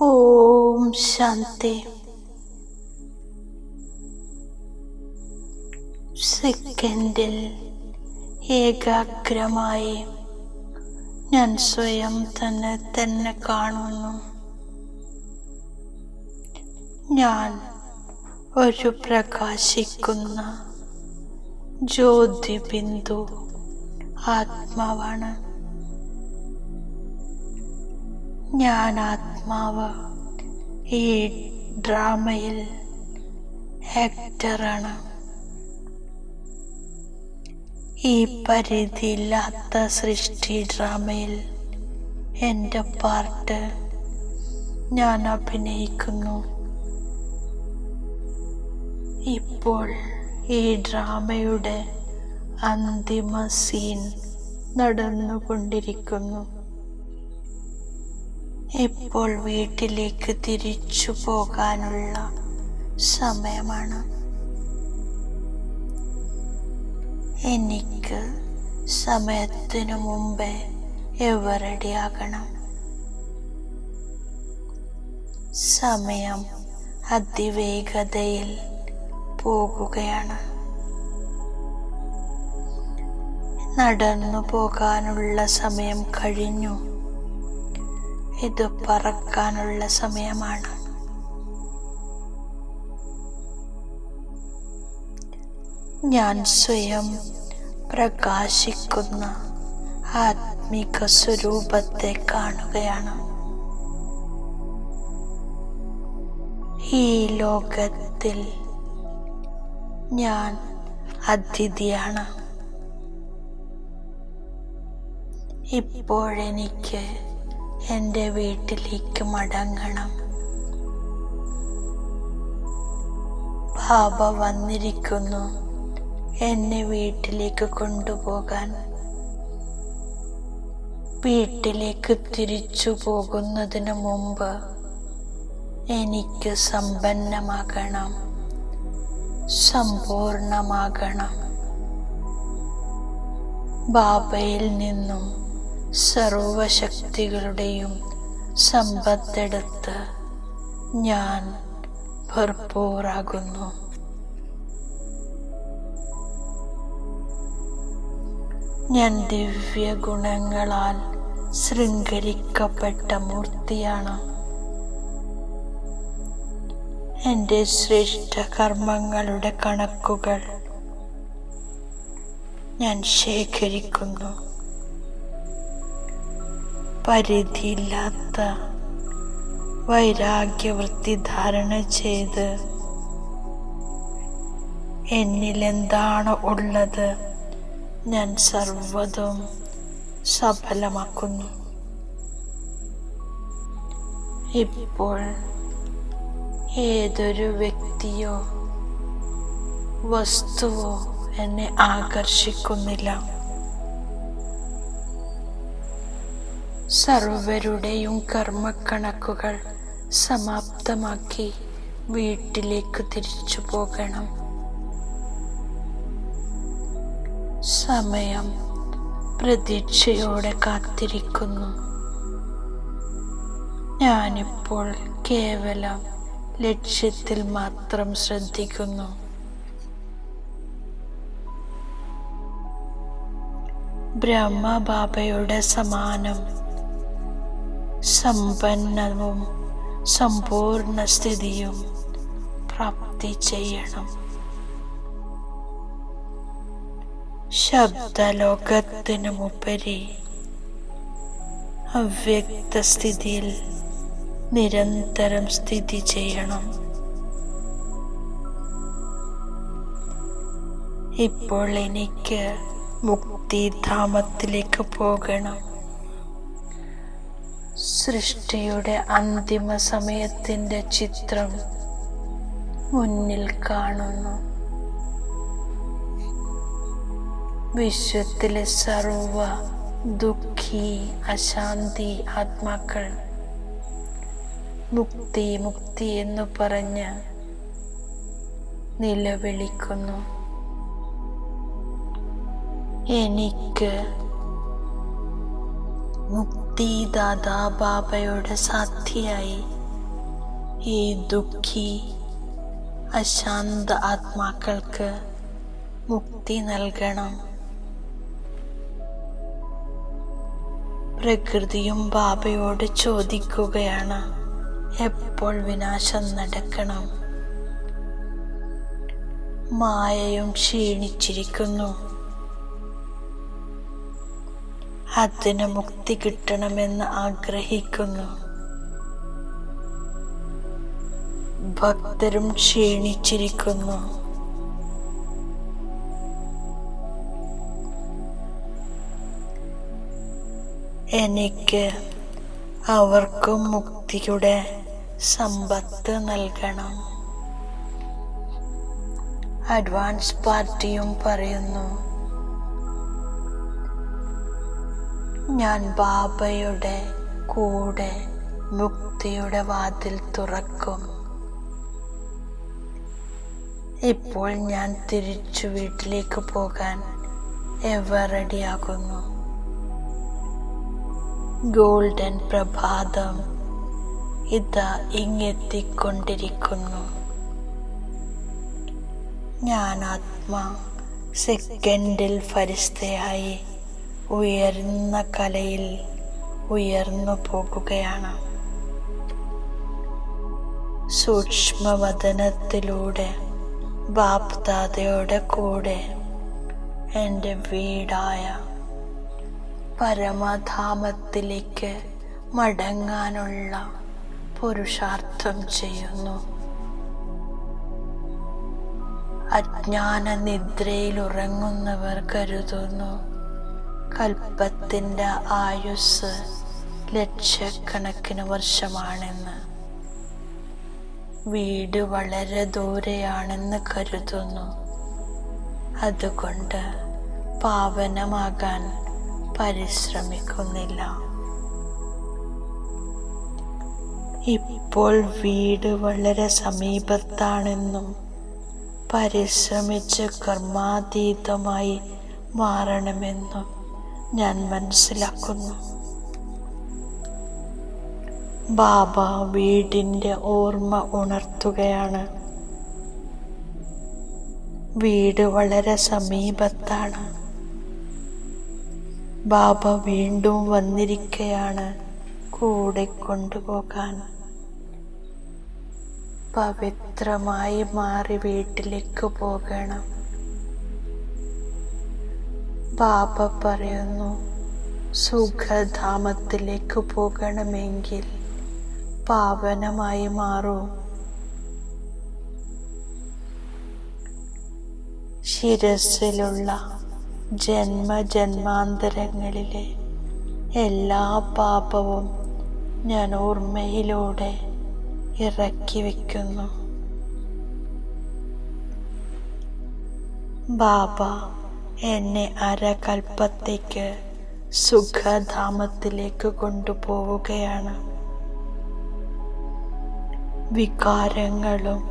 ഓം ശാന്തി. സെക്കൻഡിൽ ഏകാഗ്രമായി ഞാൻ സ്വയം തന്നെ തന്നെ കാണുന്നു. ഞാൻ ഒരു പ്രകാശിക്കുന്ന ജ്യോതിബിന്ദു ആത്മാവാണ്. ഞാൻ ആത്മാവ് ഈ ഡ്രാമയിൽ ആക്ടറാണ് ഈ പരിധിയില്ലാത്ത സൃഷ്ടി ഡ്രാമയിൽ എന്റെ പാർട്ട് ഞാൻ അഭിനയിക്കുന്നു. ഇപ്പോൾ ഈ ഡ്രാമയുടെ അന്തിമ സീൻ നടന്നുകൊണ്ടിരിക്കുന്നു. ഇപ്പോൾ വീട്ടിലേക്ക് തിരിച്ചു പോകാനുള്ള സമയമാണ്? എനിക്ക് സമയത്തിനു മുമ്പേ എവറടിയാകണം സമയം അതിവേഗതയിൽ പോകുകയാണ്. നടന്നു പോകാനുള്ള സമയം കഴിഞ്ഞു. ഇത് പറക്കാനുള്ള സമയമാണ്. ഞാൻ സ്വയം പ്രകാശിക്കുന്ന ആത്മിക സ്വരൂപത്തെ കാണുകയാണ്. ഈ ലോകത്തിൽ ഞാൻ അതിഥിയാണ്. ഇപ്പോഴെനിക്ക് എന്റെ വീട്ടിലേക്ക് മടങ്ങണം. ബാബ വന്നിരിക്കുന്നു എന്നെ വീട്ടിലേക്ക് കൊണ്ടുപോകാൻ. വീട്ടിലേക്ക് തിരിച്ചു പോകുന്നതിന് മുമ്പ് എനിക്ക് സമ്പന്നമാകണം. സമ്പൂർണമാകണം. ബാബയിൽ നിന്നും സർവശക്തികളുടെയും സമ്പത്തെടുത്ത് ഞാൻ ഭർപ്പൂറാകുന്നു. ഞാൻ ദിവ്യ ഗുണങ്ങളാൽ ശൃംഖരിക്കപ്പെട്ട മൂർത്തിയാണ്. എന്റെ ശ്രേഷ്ഠ കർമ്മങ്ങളുടെ കണക്കുകൾ ഞാൻ ശേഖരിക്കുന്നു. പരിധിയില്ലാത്ത വൈരാഗ്യവൃത്തി ധാരണ ചെയ്ത് എന്നിൽ എന്താണ് ഉള്ളത്? ഞാൻ സർവതും സഫലമാക്കുന്നു. ഇപ്പോൾ ഏതൊരു വ്യക്തിയോ വസ്തുവോ എന്നെ ആകർഷിക്കുന്നില്ല. സർവരുടെയും കർമ്മക്കണക്കുകൾ സമാപ്തമാക്കി വീട്ടിലേക്ക് തിരിച്ചു പോകണം. സമയം പ്രതീക്ഷയോടെ കാത്തിരിക്കുന്നു. ഞാനിപ്പോൾ കേവലം ലക്ഷ്യത്തിൽ മാത്രം ശ്രദ്ധിക്കുന്നു. ബ്രഹ്മബാബയുടെ സമാനം സമ്പന്നവും സമ്പൂർണ സ്ഥിതിയും പ്രാപ്തി ചെയ്യണം. ശബ്ദലോകത്തിനുമുപരി അവ്യക്ത സ്ഥിതിയിൽ നിരന്തരം സ്ഥിതി ചെയ്യണം. ഇപ്പോൾ എനിക്ക് മുക്തിധാമത്തിലേക്ക് പോകണം. സൃഷ്ടിയുടെ അന്തിമ സമയത്തിന്റെ ചിത്രം മുന്നിൽ കാണുന്നു. വിശ്വത്തിലെ സർവ ദുഃഖി അശാന്തി ആത്മാക്കൾ മുക്തി മുക്തി എന്ന് പറഞ്ഞ് നിലവിളിക്കുന്നു. എനിക്ക് മുക്തിദാതാ ബാബയുടെ സാക്ഷിയായി. ഈ ദുഃഖി അശാന്ത ആത്മാക്കൾക്ക് മുക്തി നൽകണം. പ്രകൃതിയും ബാബയോട് ചോദിക്കുകയാണ്. എപ്പോൾ വിനാശം നടക്കണം? മായയും ക്ഷീണിച്ചിരിക്കുന്നു. അതിന് മുക്തി കിട്ടണമെന്ന് ആഗ്രഹിക്കുന്നു. ഭക്തരും ക്ഷീണിച്ചിരിക്കുന്നു. എനിക്ക് അവർക്കും മുക്തിയുടെ സമ്പത്ത് നൽകണം. അഡ്വാൻസ് പാർട്ടിയും പറയുന്നു. ഞാൻ ബാബയുടെ കൂടെ മുക്തിയുടെ വാതിൽ തുറക്കും. ഇപ്പോൾ ഞാൻ തിരിച്ചു വീട്ടിലേക്ക് പോകാൻ എവ റെഡിയാകുന്നു. ഗോൾഡൻ പ്രഭാതം ഇതാ ഇങ്ങെത്തിക്കൊണ്ടിരിക്കുന്നു. ഞാൻ ആത്മാ സെക്കൻഡിൽ ഫരിസ്തയായി ഉയർന്ന കലയിൽ ഉയർന്നു പോകുകയാണ്. സൂക്ഷ്മവദനത്തിലൂടെ ബാപ്താതയുടെ കൂടെ എന്റെ വീടായ പരമധാമത്തിലേക്ക് മടങ്ങാനുള്ള പുരുഷാർത്ഥം ചെയ്യുന്നു. അജ്ഞാന നിദ്രയിൽ ഉറങ്ങുന്നവർ കരുതുന്നു. കൽപ്പത്തിന്റെ ആയുസ് ലക്ഷക്കണക്കിന് വർഷമാണെന്ന്. വീട് വളരെ ദൂരെയാണെന്ന് കരുതുന്നു. അതുകൊണ്ട് പാവനമാകാൻ പരിശ്രമിക്കുന്നില്ല. ഇപ്പോൾ വീട് വളരെ സമീപത്താണെന്നും പരിശ്രമിച്ച് കർമാതീതമായി മാറണമെന്നും ഞാൻ മനസ്സിലാക്കുന്നു. ബാബ വീടിന്റെ ഓർമ്മ ഉണർത്തുകയാണ്. വീട് വളരെ സമീപത്താണ്. ബാബ വീണ്ടും വന്നിരിക്കുകയാണ് കൂടെ കൊണ്ടുപോകാൻ. പവിത്രമായി മാറി വീട്ടിലേക്ക് പോകണം. ബാബ പറയുന്നു സുഖധാമത്തിലേക്ക് പോകണമെങ്കിൽ പാവനമായി മാറൂ. ശിരസിലുള്ള ജന്മജന്മാന്തരങ്ങളിലെ എല്ലാ പാപവും ഞാൻ ഓർമ്മയിലൂടെ ഇറക്കി വയ്ക്കുന്നു. ബാബ എന്നെ അരകൽപ്പത്തേക്ക് സുഖധാമത്തിലേക്ക് കൊണ്ടുപോവുകയാണ്. വികാരങ്ങളും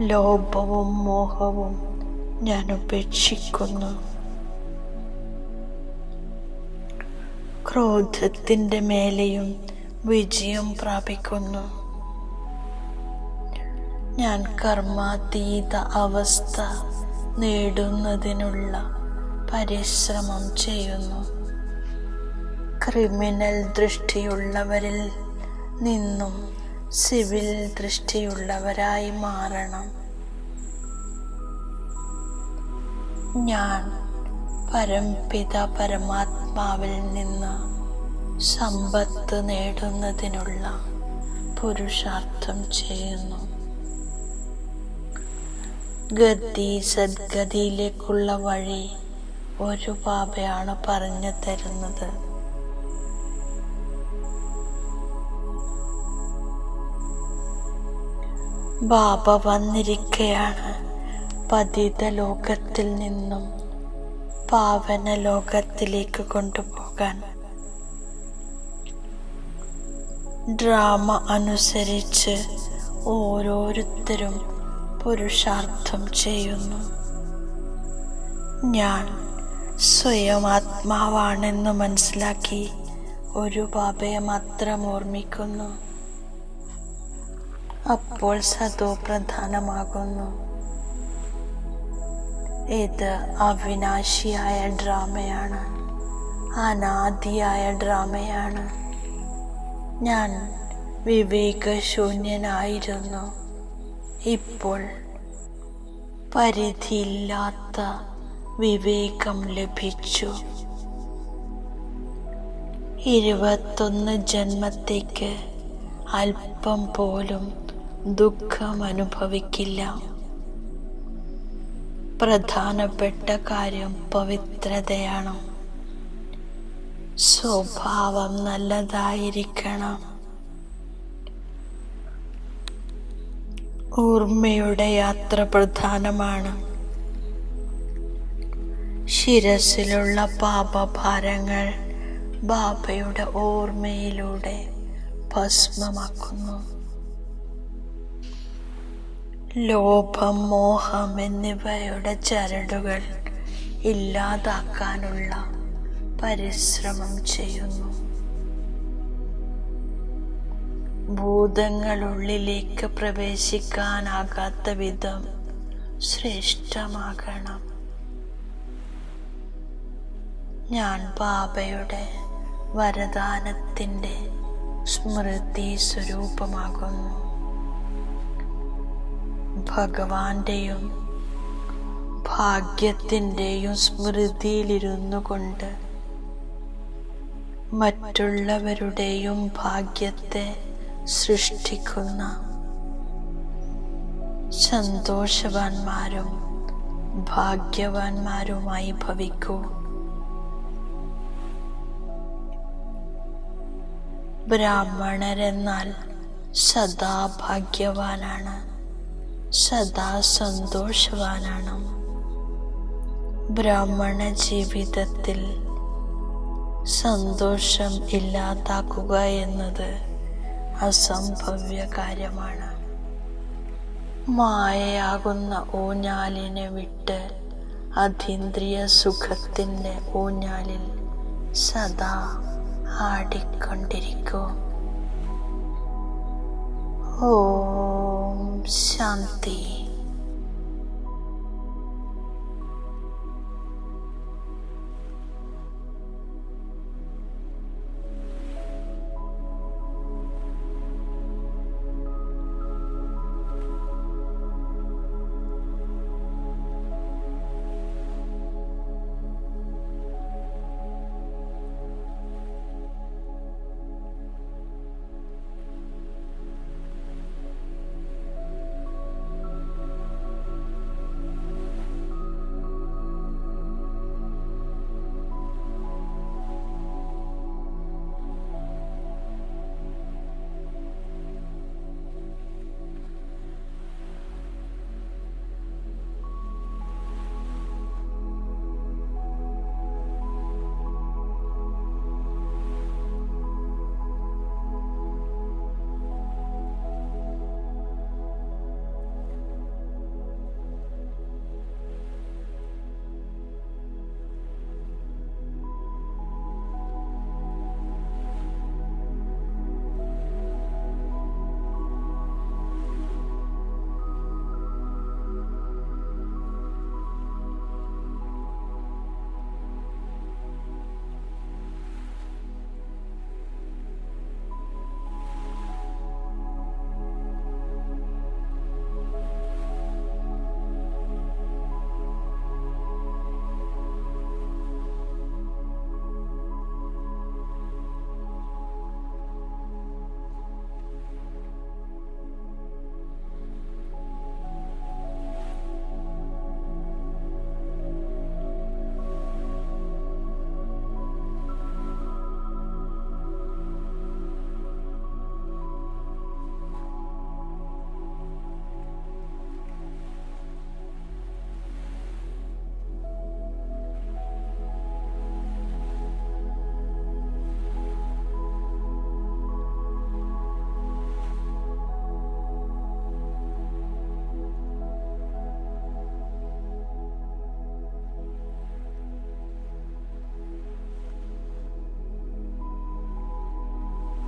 ലോഭവും മോഹവും ഞാൻ ഉപേക്ഷിക്കുന്നു. ക്രോധത്തിന്റെ മേലെയും വിജയം പ്രാപിക്കുന്നു. ഞാൻ കർമാതീത അവസ്ഥ നേടുന്നതിനുള്ള പരിശ്രമം ചെയ്യുന്നു. ക്രിമിനൽ ദൃഷ്ടിയുള്ളവരിൽ നിന്നും സിവിൽ ദൃഷ്ടിയുള്ളവരായി മാറണം. ഞാൻ പരംപിത പരമാത്മാവിൽ നിന്ന് സമ്പത്ത് നേടുന്നതിനുള്ള പുരുഷാർത്ഥം ചെയ്യുന്നു. ഗതി സദ്ഗതിയിലേക്കുള്ള വഴി ഒരു ബാബയാണ് പറഞ്ഞു തരുന്നത്. ബാബ വന്നിരിക്കയാണ് പതിത ലോകത്തിൽ നിന്നും പാവന ലോകത്തിലേക്ക് കൊണ്ടുപോകാൻ. ഡ്രാമ അനുസരിച്ച് ഓരോരുത്തരും പുരുഷാർത്ഥം ചെയ്യുന്നു. ഞാൻ സ്വയം ആത്മാവാണെന്ന് മനസ്സിലാക്കി ഒരു ബാബയെ മാത്രം ഓർമ്മിക്കുന്നു. അപ്പോൾ സതോ പ്രധാനമാകുന്നു. ഇത് അവിനാശിയായ ഡ്രാമയാണ്. അനാദിയായ ഡ്രാമയാണ്. ഞാൻ വിവേകശൂന്യനായിരുന്നു. ഇപ്പോൾ പരിധിയില്ലാത്ത വിവേകം ലഭിച്ചു. ഇരുപത്തൊന്ന് ജന്മത്തേക്ക് അല്പം പോലും ദുഃഖം അനുഭവിക്കില്ല പ്രധാനപ്പെട്ട കാര്യം പവിത്രതയാണ്. സ്വഭാവം നല്ലതായിരിക്കണം. ഓർമ്മയുടെ യാത്ര പ്രധാനമാണ്. ശിരസിലുള്ള പാപഭാരങ്ങൾ ബാബയുടെ ഓർമ്മയിലൂടെ ഭസ്മമാക്കുന്നു. ലോഭം മോഹം എന്നിവയുടെ ചരടുകൾ ഇല്ലാതാക്കാനുള്ള പരിശ്രമം ചെയ്യുന്നു. ഭൂതങ്ങളുള്ളിലേക്ക് പ്രവേശിക്കാനാകാത്ത വിധം ശ്രേഷ്ഠമാകണം. ഞാൻ ബാബയുടെ വരദാനത്തിന്റെ സ്മൃതി സ്വരൂപമാകുന്നു. ഭഗവാന്റെയും ഭാഗ്യത്തിന്റെയും സ്മൃതിയിലിരുന്നു കൊണ്ട് മറ്റുള്ളവരുടെയും ഭാഗ്യത്തെ സൃഷ്ടിക്കുന്ന സന്തോഷവാന്മാരും ഭാഗ്യവാന്മാരുമായി ഭവിക്കൂ. ബ്രാഹ്മണരെന്നാൽ സദാ ഭാഗ്യവാനാണ് സദാ സന്തോഷവാനാണ് ബ്രാഹ്മണ ജീവിതത്തിൽ സന്തോഷം ഇല്ലാതാക്കുക എന്നത് അസംഭവ്യ കാര്യമാണ് മായയാകുന്ന ഊഞ്ഞാലിനെ വിട്ട് അതീന്ദ്രിയ സുഖത്തിന്റെ ഊഞ്ഞാലിൽ സദാ ആടിക്കൊണ്ടിരിക്കൂ. ഓം ശാന്തി.